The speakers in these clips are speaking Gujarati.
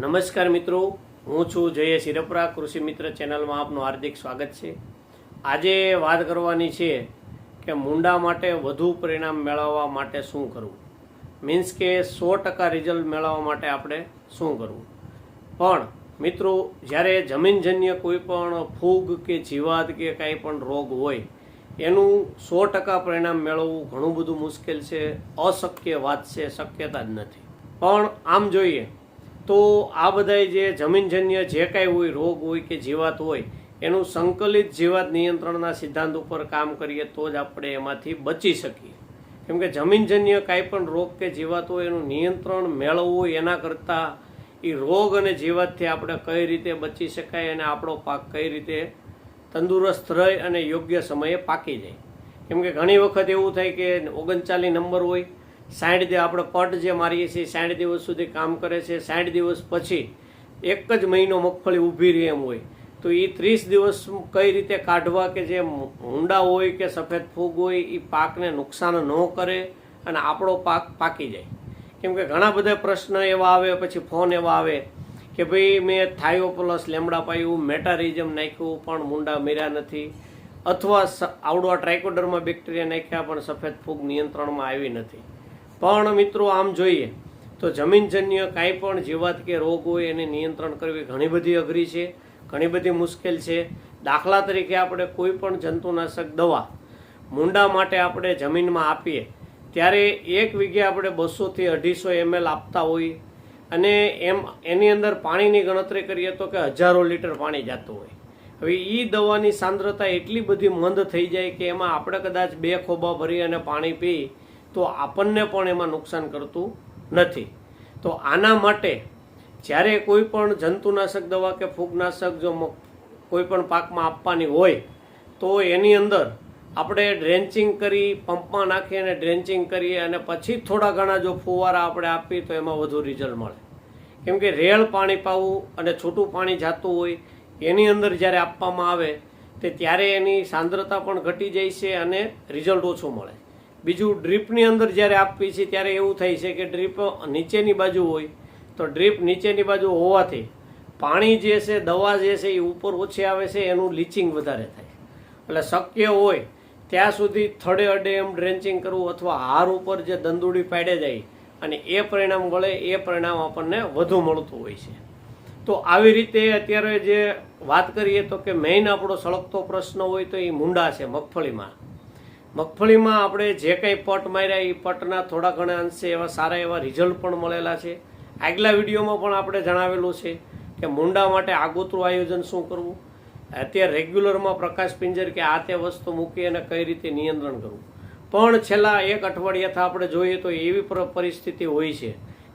નમસ્કાર મિત્રો, હું છું જય શિરપરા કૃષિ મિત્ર ચેનલમાં આપનું હાર્દિક સ્વાગત છે. આજે વાત કરવાની છે કે મુંડા માટે વધુ પરિણામ મેળવવા માટે શું કરવું? મીન્સ કે સો ટકા રિઝલ્ટ મેળવવા માટે આપણે શું કરવું? પણ મિત્રો, જ્યારે જમીનજન્ય કોઈ પણ ફૂગ કે જીવાત કે કાંઈ પણ રોગ હોય, એનું સો ટકા પરિણામ મેળવવું ઘણું બધું મુશ્કેલ છે, અશક્ય વાત છે, શક્યતા જ નથી. પણ આમ જોઈએ તો આ બધાય જે જમીનજન્ય જે કાંઈ હોય, રોગ હોય કે જીવાત હોય, એનું સંકલિત જીવાત નિયંત્રણના સિદ્ધાંત ઉપર કામ કરીએ તો જ આપણે એમાંથી બચી શકીએ. કેમ કે જમીનજન્ય કાંઈ પણ રોગ કે જીવાત હોય, એનું નિયંત્રણ મેળવવું એના કરતાં એ રોગ અને જીવાતથી આપણે કઈ રીતે બચી શકાય અને આપણો પાક કઈ રીતે તંદુરસ્ત રહે અને યોગ્ય સમયે પાકી જાય. કેમ કે ઘણી વખત એવું થાય કે ઓગણચાલીસ નંબર હોય સાઠ દિવસ આપણે પટ જે મારીએ છીએ સાઠ દિવસ સુધી કામ કરે છે સાઠ દિવસ પછી એક જ મહિનો મગફળી ઊભી રહે એમ હોય. તો એ ત્રીસ દિવસ કઈ રીતે કાઢવા કે જે ઊંડા હોય કે સફેદ ફૂગ હોય એ પાકને નુકસાન ન કરે અને આપણો પાક પાકી જાય. કેમ કે ઘણા બધા પ્રશ્ન એવા આવે, પછી ફોન એવા આવે કે ભાઈ મેં થાયો પ્લસ લેમડા પાયું, મેટારિઝમ નાખ્યું, પણ મુંડા મેર્યા નથી. અથવા સ- આવડો ટ્રાઇકોડરમાં બેક્ટેરિયા નાખ્યા, પણ સફેદ ફૂગ નિયંત્રણમાં આવી નથી. પણ મિત્રો, આમ જોઈએ તો જમીનજન્ય કાંઈ પણ જીવાત કે રોગ હોય એને નિયંત્રણ કરવી ઘણી બધી અઘરી છે, ઘણી બધી મુશ્કેલ છે. દાખલા તરીકે આપણે કોઈ પણ જંતુનાશક દવા મુંડા માટે આપણે જમીનમાં આપીએ, ત્યારે એક વીઘે આપણે બસોથી અઢીસો એમએલ આપતા હોઈએ અને એમ, એની અંદર પાણીની ગણતરી કરીએ તો કે હજારો લીટર પાણી જતું હોય. હવે એ દવાની સાંદ્રતા એટલી બધી મંદ થઈ જાય કે એમાં આપણે કદાચ બે ખોબા ભરી અને પાણી પી તો આપણને પણ એમાં નુકસાન કરતું નથી. તો આના માટે જ્યારે કોઈ પણ જંતુનાશક દવા કે ફૂગનાશક જો કોઈ પણ પાકમાં આપવાની હોય, તો એની અંદર આપણે ડ્રેન્ચિંગ કરી, પંપમાં નાખી અને ડ્રેન્ચિંગ કરીએ અને પછી થોડા ઘણા જો ફુવારા આપણે આપીએ તો એમાં વધુ રિઝલ્ટ મળે. કેમ કે રેળ પાણી પાવું અને છૂટું પાણી જાતું હોય, એની અંદર જ્યારે આપવામાં આવે, તે ત્યારે એની સાંદ્રતા પણ ઘટી જાય છે અને રિઝલ્ટ ઓછું મળે. બીજું ડ્રીપની અંદર જ્યારે આપવી છે ત્યારે એવું થાય છે કે ડ્રીપ નીચેની બાજુ હોય, તો ડ્રીપ નીચેની બાજુ હોવાથી પાણી જે છે, દવા જે છે, એ ઉપર ઓછી આવે છે, એનું લીચિંગ વધારે થાય. એટલે શક્ય હોય ત્યાં સુધી થડે અડે એમ ડ્રેન્ચિંગ કરવું અથવા હાર ઉપર જે દંદુડી પાડે જાય અને એ પરિણામ વળે, એ પરિણામ આપણને વધુ મળતું હોય છે. તો આવી રીતે અત્યારે જે વાત કરીએ તો કે મેઇન આપણો સળગતો પ્રશ્ન હોય તો એ મૂંડા છે, મગફળીમાં. મગફળીમાં આપણે જે કંઈ પટ માર્યા એ પટના થોડા ઘણા અંશે એવા સારા એવા રિઝલ્ટ પણ મળેલા છે. આગલા વિડીયોમાં પણ આપણે જણાવેલું છે કે મુંડા માટે આગોતરું આયોજન શું કરવું? અત્યારે રેગ્યુલરમાં પ્રકાશ પિંજર કે આ તે વસ્તુ મૂકી અને કઈ રીતે નિયંત્રણ કરવું? પણ છેલ્લા એક અઠવાડિયાથી આપણે જોઈએ તો એવી પરિસ્થિતિ હોય છે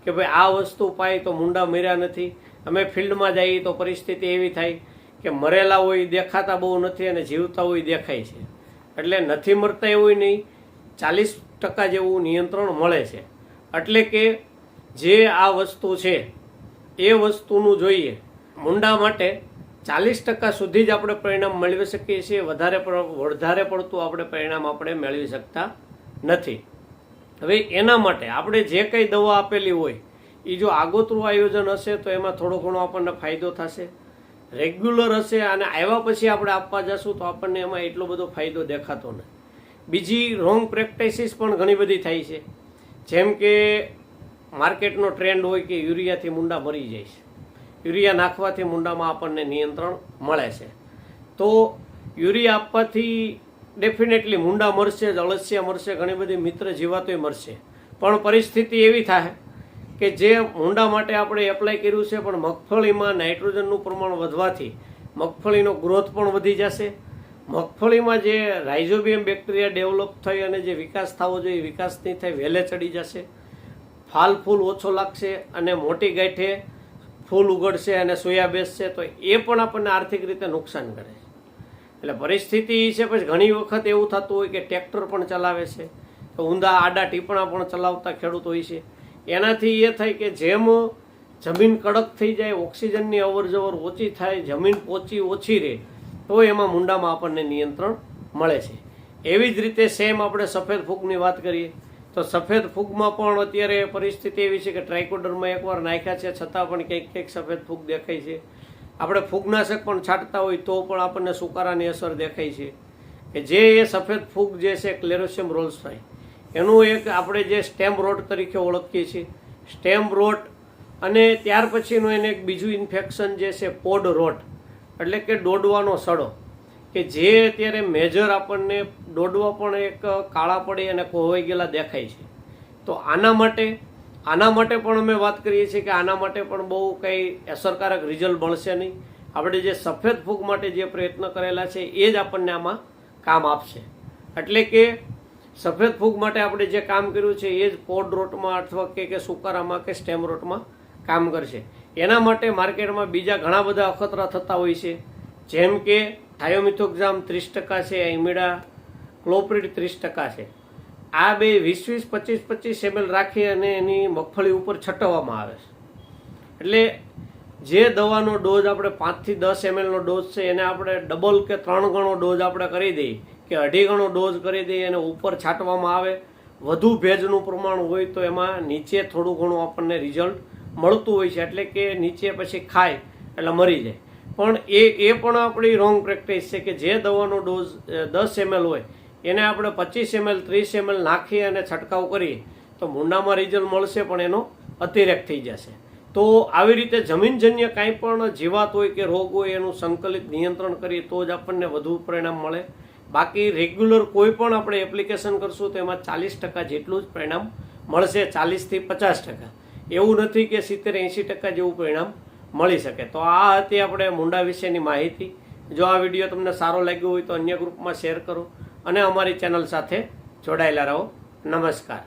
કે ભાઈ આ વસ્તુ પાય તો મુંડા મર્યા નથી, અમે ફિલ્ડમાં જઈએ તો પરિસ્થિતિ એવી થાય કે મરેલા હોય, દેખાતા બહુ નથી અને જીવતા હોય, દેખાય છે. એટલે નથી મરતા એવું નહીં. ચાલીસ ટકા જેવું નિયંત્રણ મળે છે. એટલે કે જે આ વસ્તુ છે, એ વસ્તુનું જોઈએ. મુંડા માટે ચાલીસ ટકા સુધી જ આપણે પરિણામ મેળવી શકીએ છીએ. વધારે વધારે પડતું આપણે પરિણામ આપણે મેળવી શકતા નથી. હવે એના માટે આપણે જે કંઈ દવા આપેલી હોય એ જો આગોતરું આયોજન હશે તો એમાં થોડો ઘણો આપણને ફાયદો થશે. રેગ્યુલર હશે અને આવ્યા પછી આપણે આપવા જશું તો આપણને એમાં એટલો બધો ફાયદો દેખાતો નથી. બીજી રોંગ પ્રેક્ટિસિસ પણ ઘણી બધી થાય છે. જેમ કે માર્કેટનો ટ્રેન્ડ હોય કે યુરિયાથી મુંડા મરી જાય છે. યુરિયા નાખવાથી મુંડામાં આપણને નિયંત્રણ મળે છે. તો યુરિયા આપવાથી ડેફિનેટલી મુંડા મરશે, જ અળસિયા મળશે ઘણી બધી મિત્ર જીવાતોય મળશે પણ પરિસ્થિતિ એવી થાય કે જે ઊંડા માટે આપણે એપ્લાય કર્યું છે, પણ મગફળીમાં નાઇટ્રોજનનું પ્રમાણ વધવાથી મગફળીનો ગ્રોથ પણ વધી જશે. મગફળીમાં જે રાઇઝોબિયમ બેક્ટેરિયા ડેવલપ થઈ અને જે વિકાસ થવો જોઈએ, એ વિકાસ નહીં થાય, વહેલે ચડી જશે. ફાલ ફૂલ ઓછો લાગશે અને મોટી ગાંઠે ફૂલ ઉગડશે અને સોયા બેસશે, તો એ પણ આપણને આર્થિક રીતે નુકસાન કરે એટલે પરિસ્થિતિ છે, પછી ઘણી વખત એવું થતું હોય કે ટ્રેક્ટર પણ ચલાવે છે ઊંધા આડા ટીપણા પણ ચલાવતા ખેડૂત હોય છે. એનાથી એ થાય કે જેમ જમીન કડક થઈ જાય, ઓક્સિજનની અવર જવર ઓછી થાય, જમીન પોચી ઓછી રહે, તો એમાં મુંડામાં આપણને નિયંત્રણ મળે છે. એવી જ રીતે સેમ આપણે સફેદ ફૂગની વાત કરીએ, તો સફેદ ફૂગમાં પણ અત્યારે પરિસ્થિતિ એવી છે કે ટ્રાઇકોડરમાં એકવાર નાખ્યા છે, છતાં પણ કંઈક કંઈક સફેદ ફૂગ દેખાય છે. આપણે ફૂગનાશક પણ છાંટતા હોય તો પણ આપણને સુકારાની અસર દેખાય છે. કે જે એ સફેદ ફૂગ જે છે ક્લેરોશિયમ રોલ્સફ્રાઈ એનું એક આપણે જે સ્ટેમ રોટ તરીકે ઓળખીએ છીએ. સ્ટેમ્પ રોટ અને ત્યાર પછીનું એને એક બીજું ઇન્ફેક્શન જે છે પોડ રોટ, એટલે કે દોડવાનો સડો, કે જે અત્યારે મેજર આપણને દોડવા પણ એક કાળા પડી અને કોહવાઈ ગયેલા દેખાય છે. તો આના માટે આના માટે પણ અમે વાત કરીએ છીએ કે આના માટે પણ બહુ કંઈ અસરકારક રિઝલ્ટ મળશે નહીં. આપણે જે સફેદ ફૂગ માટે જે પ્રયત્ન કરેલા છે એ જ આપણને આમાં કામ આપશે. એટલે કે સફેદ ફૂગ માટે આપણે જે કામ કર્યું છે, એ જ પોડ રોટમાં અથવા કે કે સુકારામાં કે સ્ટેમ રોટમાં કામ કરશે. એના માટે માર્કેટમાં બીજા ઘણા બધા અખતરા થતા હોય છે. જેમ કે થાયોમિથોક્ઝામ ત્રીસ ટકા છે ઇમિડા ક્લોપ્રિડ ત્રીસ ટકા છે. આ બે વીસ વીસ પચીસ પચીસ એમએલ રાખી અને એની મગફળી ઉપર છટવવામાં આવે છે. એટલે જે દવાનો ડોઝ આપણે પાંચથી દસ એમએલનો ડોઝ છે, એને આપણે ડબલ કે ત્રણ ગણો ડોઝ આપણે કરી દઈએ. કે અઢી ગણો ડોઝ કરી દઈએ અને ઉપર છાંટવામાં આવે, વધુ ભેજનું પ્રમાણ હોય તો એમાં નીચે થોડું ઘણું આપણને રિઝલ્ટ મળતું હોય છે, એટલે કે નીચે પછી ખાય, એટલે મરી જાય. પણ એ એ પણ આપણી રોંગ પ્રેક્ટિસ છે કે જે દવાનો ડોઝ દસ એમએલ હોય, એને આપણે પચીસ એમએલ, ત્રીસ એમએલ નાખી અને છંટકાવ કરીએ, તો મૂંડામાં રિઝલ્ટ મળશે પણ એનો અતિરેક થઈ જશે. તો આવી રીતે જમીનજન્ય કાંઈ પણ જીવાત હોય કે રોગ હોય એનું સંકલિત નિયંત્રણ કરીએ, તો જ આપણને વધુ પરિણામ મળે. બાકી રેગ્યુલર કોઈ પણ આપણે એપ્લિકેશન કરશું તો એમાં ચાલીસ ટકા જેટલું જ પરિણામ મળશે, ચાલીસથી પચાસ ટકા. એવું નથી કે સિત્તેર, એંશી ટકા જેવું પરિણામ મળી શકે. તો આ હતી આપણે મુંડા વિશેની માહિતી. જો આ વીડિયો તમને સારો લાગ્યો હોય તો અન્ય ગ્રુપમાં શેર કરો અને અમારી ચેનલ સાથે જોડાયેલા રહો. નમસ્કાર.